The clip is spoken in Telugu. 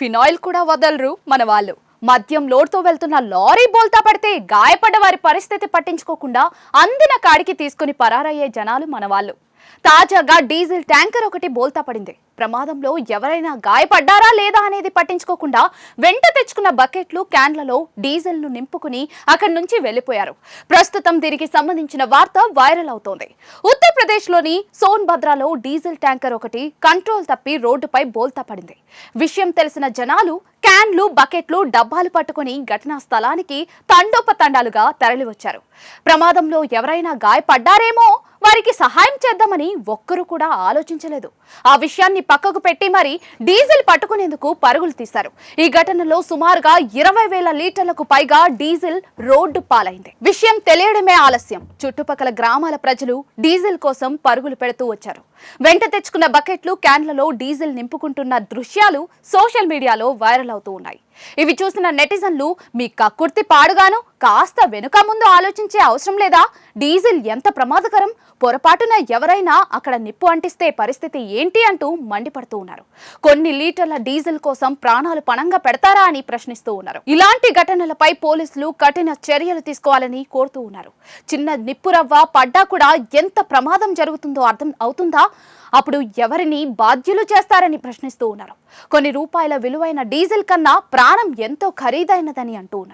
ఫినాయిల్ కూడా వదలరు మన వాళ్ళు. మద్యం లోడ్తో వెళ్తున్న లారీ బోల్తా పడితే గాయపడ్డ వారి పరిస్థితి పట్టించుకోకుండా అందిన కాడికి తీసుకుని పరారయ్యే జనాలు మన వాళ్ళు. తాజాగా డీజిల్ ట్యాంకర్ ఒకటి బోల్తా పడింది. ప్రమాదంలో ఎవరైనా గాయపడ్డారా లేదా అనేది పట్టించుకోకుండా వెంట తెచ్చుకున్న బకెట్లు క్యాన్లలో డీజిల్ను నింపుకుని అక్కడి నుంచి వెళ్ళిపోయారు ప్రస్తుతం దీనికి సంబంధించిన వార్త వైరల్ అవుతోంది. ఉత్తరప్రదేశ్లోని భద్రాలో డీజిల్ ట్యాంకర్ ఒకటి కంట్రోల్ తప్పి రోడ్డుపై బోల్తా పడింది. విషయం తెలిసిన జనాలు క్యాన్లు బకెట్లు డబ్బాలు పట్టుకుని ఘటనా స్థలానికి తండోపతండాలుగా తరలివచ్చారు. ప్రమాదంలో ఎవరైనా గాయపడ్డారేమో వారికి సహాయం చేద్దామని ఒక్కరు కూడా ఆలోచించలేదు. ఆ విషయాన్ని పక్కకు పెట్టి మరి డీజిల్ పట్టుకునేందుకు పరుగులు తీశారు. ఈ ఘటనలో సుమారుగా ఇరవై వేల లీటర్లకు పైగా డీజిల్ రోడ్డు పాలైంది. విషయం తెలియడమే ఆలస్యం. చుట్టుపక్కల గ్రామాల ప్రజలు డీజిల్ కోసం పరుగులు పెడుతూ వచ్చారు. వెంట తెచ్చుకున్న బకెట్లు క్యాన్లలో డీజిల్ నింపుకుంటున్న దృశ్యాలు సోషల్ మీడియాలో వైరల్ అవుతూ ఉన్నాయి. ఇవి చూసిన నెటిజన్లు మీ కక్కుర్తి పాడుగాను కాస్త వెనుక ముందు ఆలోచించే అవసరం లేదా? డీజిల్ ఎంత ప్రమాదకరం? పొరపాటున ఎవరైనా అక్కడ నిప్పు అంటిస్తే పరిస్థితి ఏంటి అంటూ మండిపడుతూ ఉన్నారు. కొన్ని లీటర్ల డీజిల్ కోసం ప్రాణాలు పణంగా పెడతారా అని ప్రశ్నిస్తూ ఉన్నారు. ఇలాంటి ఘటనలపై పోలీసులు కఠిన చర్యలు తీసుకోవాలని కోరుతూ ఉన్నారు. చిన్న నిప్పురవ్వ పడ్డా కూడా ఎంత ప్రమాదం జరుగుతుందో అర్థం అవుతుందా? అప్పుడు ఎవరిని బాధ్యులు చేస్తారని ప్రశ్నిస్తూ ఉన్నారు. కొన్ని రూపాయల విలువైన డీజిల్ కన్నా ప్రాణం ఎంతో ఖరీదైనదని అంటూ ఉన్నారు.